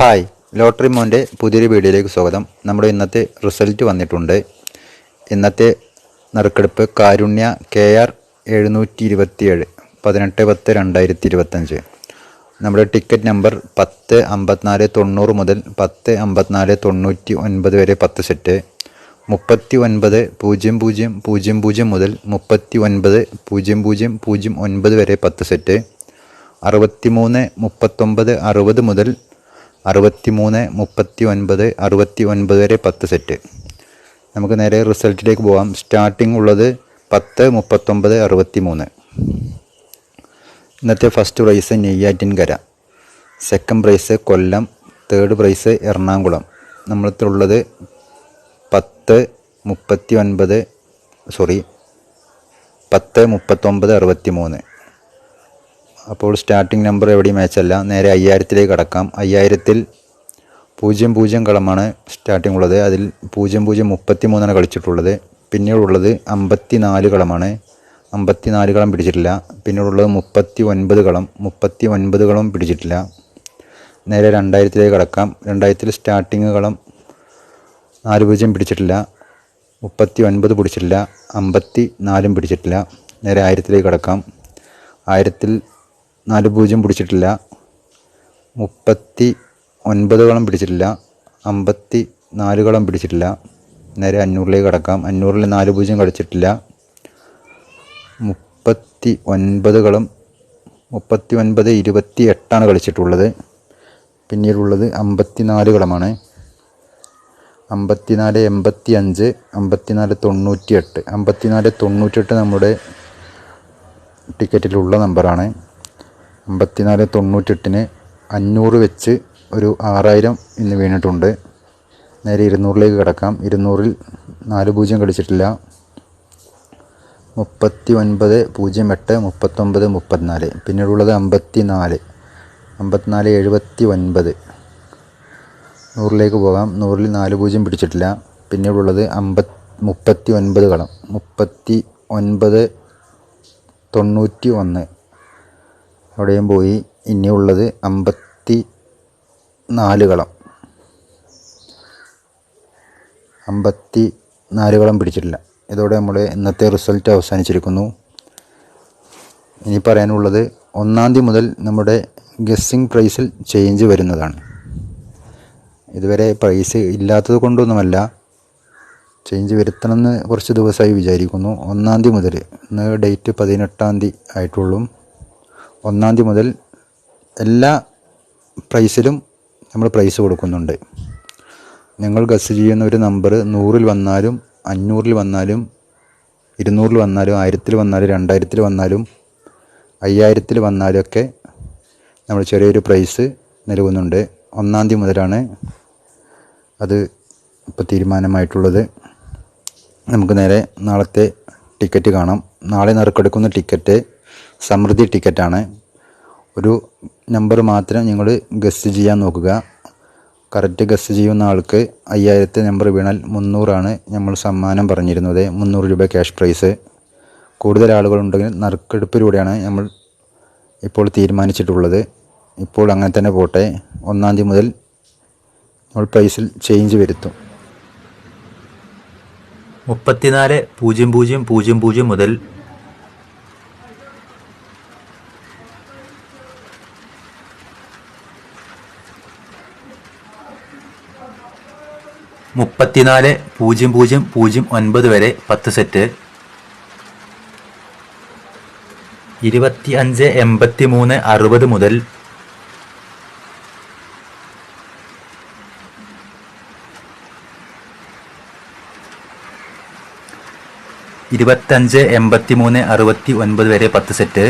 Hi lottery മോന്റെ പുതിയൊരു വീഡിയോയിലേക്ക് സ്വാഗതം. നമ്മുടെ ഇന്നത്തെ റിസൾട്ട് വന്നിട്ടുണ്ട്. ഇന്നത്തെ നറുക്കെടുപ്പ് കാരുണ്യ കെ ആർ എഴുന്നൂറ്റി ഇരുപത്തിയേഴ് പതിനെട്ട് പത്ത് രണ്ടായിരത്തി ഇരുപത്തഞ്ച് നമ്മുടെ ടിക്കറ്റ് നമ്പർ പത്ത് അമ്പത്തിനാല് തൊണ്ണൂറ് മുതൽ പത്ത് അമ്പത്തിനാല് തൊണ്ണൂറ്റി ഒൻപത് വരെ പത്ത് സെറ്റ്. മുപ്പത്തി ഒൻപത് പൂജ്യം പൂജ്യം പൂജ്യം പൂജ്യം മുതൽ മുപ്പത്തി ഒൻപത് പൂജ്യം പൂജ്യം പൂജ്യം ഒൻപത് വരെ പത്ത് സെറ്റ്. അറുപത്തി മൂന്ന് മുപ്പത്തൊമ്പത് അറുപത് മുതൽ അറുപത്തിമൂന്ന് മുപ്പത്തി ഒൻപത് അറുപത്തി ഒൻപത് വരെ പത്ത് സെറ്റ്. നമുക്ക് നേരെ റിസൾട്ടിലേക്ക് പോകാം സ്റ്റാർട്ടിംഗ് ഉള്ളത് പത്ത് മുപ്പത്തൊമ്പത് അറുപത്തി മൂന്ന് ഇന്നത്തെ first prize Neyyattinkara second prize Kollam. Third prize Ernakulam. നമ്മളത്തുള്ളത് പത്ത് മുപ്പത്തി ഒൻപത് സോറി പത്ത് മുപ്പത്തൊമ്പത് അറുപത്തി മൂന്ന് അപ്പോൾ സ്റ്റാർട്ടിംഗ് നമ്പർ എവിടെയും മാച്ചല്ല നേരെ അയ്യായിരത്തിലേക്ക് കടക്കാം. അയ്യായിരത്തിൽ പൂജ്യം പൂജ്യം കളമാണ് സ്റ്റാർട്ടിംഗ് ഉള്ളത്. അതിൽ പൂജ്യം പൂജ്യം മുപ്പത്തി മൂന്നാണ് കളിച്ചിട്ടുള്ളത്. പിന്നീടുള്ളത് അമ്പത്തി നാല് കളമാണ്. അമ്പത്തി നാല് കളം പിടിച്ചിട്ടില്ല. പിന്നീടുള്ളത് മുപ്പത്തി ഒൻപത് കളം. മുപ്പത്തി ഒൻപത് കളം പിടിച്ചിട്ടില്ല. നേരെ രണ്ടായിരത്തിലേക്ക് കടക്കാം. രണ്ടായിരത്തിൽ സ്റ്റാർട്ടിംഗ് കളം നാല് പൂജ്യം പിടിച്ചിട്ടില്ല. മുപ്പത്തി ഒൻപത് പിടിച്ചിട്ടില്ല. അമ്പത്തി നാലും പിടിച്ചിട്ടില്ല. നേരെ ആയിരത്തിലേക്ക് കടക്കാം. ആയിരത്തിൽ നാല് പൂജ്യം പിടിച്ചിട്ടില്ല. മുപ്പത്തി ഒൻപത് കളം പിടിച്ചിട്ടില്ല. അമ്പത്തി നാല് കളം പിടിച്ചിട്ടില്ല. നേരെ അഞ്ഞൂറിലേക്ക് കടക്കാം. അഞ്ഞൂറിൽ നാല് പൂജ്യം കളിച്ചിട്ടില്ല മുപ്പത്തി ഒൻപത് കളം മുപ്പത്തി ഒൻപത് ഇരുപത്തി എട്ടാണ് കളിച്ചിട്ടുള്ളത് പിന്നീടുള്ളത് അമ്പത്തി നാലുകളമാണ് അമ്പത്തിനാല് എൺപത്തി അഞ്ച് അമ്പത്തിനാല് തൊണ്ണൂറ്റി എട്ട് അമ്പത്തിനാല് തൊണ്ണൂറ്റെട്ട് നമ്മുടെ ടിക്കറ്റിലുള്ള നമ്പറാണ്. അമ്പത്തിനാല് തൊണ്ണൂറ്റെട്ടിന് അഞ്ഞൂറ് വെച്ച് ഒരു ആറായിരം ഇന്ന് വീണിട്ടുണ്ട്. നേരെ ഇരുന്നൂറിലേക്ക് കിടക്കാം. ഇരുന്നൂറിൽ നാല് പൂജ്യം കടിച്ചിട്ടില്ല. മുപ്പത്തി ഒൻപത് പൂജ്യം എട്ട് മുപ്പത്തൊമ്പത് മുപ്പത്തിനാല്. പിന്നീടുള്ളത് അമ്പത്തി നാല് അമ്പത്തിനാല് എഴുപത്തി ഒൻപത് നൂറിലേക്ക് പോകാം. നൂറിൽ നാല് പൂജ്യം പിടിച്ചിട്ടില്ല. പിന്നീടുള്ളത് അമ്പത് മുപ്പത്തി ഒൻപത് കളം മുപ്പത്തി ഒൻപത് തൊണ്ണൂറ്റി ഒന്ന് അവിടെയും പോയി. ഇനിയുള്ളത് അമ്പത്തി നാല് കളം അമ്പത്തി നാല് കളം പിടിച്ചിട്ടില്ല. ഇതോടെ നമ്മൾ ഇന്നത്തെ റിസൾട്ട് അവസാനിച്ചിരിക്കുന്നു. ഇനി പറയാനുള്ളത് ഒന്നാം തീയതി മുതൽ നമ്മുടെ ഗസ്സിങ് പ്രൈസിൽ ചേഞ്ച് വരുന്നതാണ്. ഇതുവരെ പ്രൈസ് ഇല്ലാത്തത് കൊണ്ടൊന്നുമല്ല ചേഞ്ച് വരുത്തണമെന്ന് കുറച്ച് ദിവസമായി വിചാരിക്കുന്നു. ഒന്നാം തീയതി മുതൽ ഇന്ന് ഡേറ്റ് പതിനെട്ടാം തീയതി ആയിട്ടുള്ളൂ. ഒന്നാം തീയതി മുതൽ എല്ലാ പ്രൈസിലും നമ്മൾ പ്രൈസ് കൊടുക്കുന്നുണ്ട്. നിങ്ങൾ ഗസ് ചെയ്യുന്ന ഒരു നമ്പർ നൂറിൽ വന്നാലും അഞ്ഞൂറിൽ വന്നാലും ഇരുന്നൂറിൽ വന്നാലും ആയിരത്തിൽ വന്നാലും രണ്ടായിരത്തിൽ വന്നാലും അയ്യായിരത്തിൽ വന്നാലും ഒക്കെ നമ്മൾ ചെറിയൊരു പ്രൈസ് നൽകുന്നുണ്ട്. ഒന്നാം തീയതി മുതലാണ് അത് ഇപ്പോൾ തീരുമാനമായിട്ടുള്ളത്. നമുക്ക് നേരെ നാളത്തെ ടിക്കറ്റ് കാണാം. നാളെ നറുക്കെടുക്കുന്ന ടിക്കറ്റ് സമൃദ്ധി ടിക്കറ്റാണ്. ഒരു നമ്പർ മാത്രം നിങ്ങൾ ഗസ്റ്റ് ചെയ്യാൻ നോക്കുക. കറക്റ്റ് ഗസ്റ്റ് ചെയ്യുന്ന ആൾക്ക് അയ്യായിരത്തെ നമ്പർ വീണാൽ മുന്നൂറാണ് നമ്മൾ സമ്മാനം പറഞ്ഞിരുന്നത്. മുന്നൂറ് രൂപ ക്യാഷ് പ്രൈസ്. കൂടുതൽ ആളുകളുണ്ടെങ്കിൽ നറുക്കെടുപ്പിലൂടെയാണ് നമ്മൾ ഇപ്പോൾ തീരുമാനിച്ചിട്ടുള്ളത്. ഇപ്പോൾ അങ്ങനെ തന്നെ പോട്ടെ. ഒന്നാം തീയതി മുതൽ നമ്മൾ പ്രൈസിൽ ചേഞ്ച് വരുത്തും. മുപ്പത്തിനാല് പൂജ്യം പൂജ്യം പൂജ്യം പൂജ്യം മുതൽ മുപ്പത്തിനാല് പൂജ്യം പൂജ്യം പൂജ്യം ഒൻപത് വരെ പത്ത് സെറ്റ്. ഇരുപത്തി അഞ്ച് എൺപത്തി മൂന്ന് അറുപത് മുതൽ ഇരുപത്തഞ്ച് എൺപത്തി മൂന്ന് അറുപത്തി ഒൻപത് വരെ പത്ത് സെറ്റ്.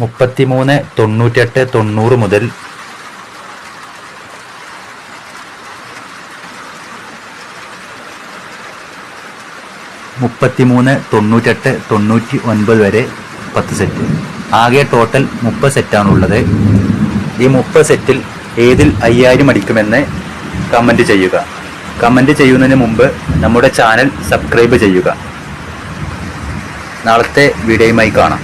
മുപ്പത്തിമൂന്ന് തൊണ്ണൂറ്റെട്ട് തൊണ്ണൂറ് മുതൽ മുപ്പത്തിമൂന്ന് തൊണ്ണൂറ്റെട്ട് തൊണ്ണൂറ്റി ഒൻപത് വരെ പത്ത് സെറ്റ് ആകെ ടോട്ടൽ മുപ്പത് സെറ്റാണുള്ളത് ഈ മുപ്പത് സെറ്റിൽ ഏതിൽ അയ്യായിരം അടിക്കുമെന്ന് കമന്റ് ചെയ്യുക. കമന്റ് ചെയ്യുന്നതിന് മുമ്പ് നമ്മുടെ ചാനൽ സബ്സ്ക്രൈബ് ചെയ്യുക. നാളത്തെ വീഡിയോയുമായി കാണാം.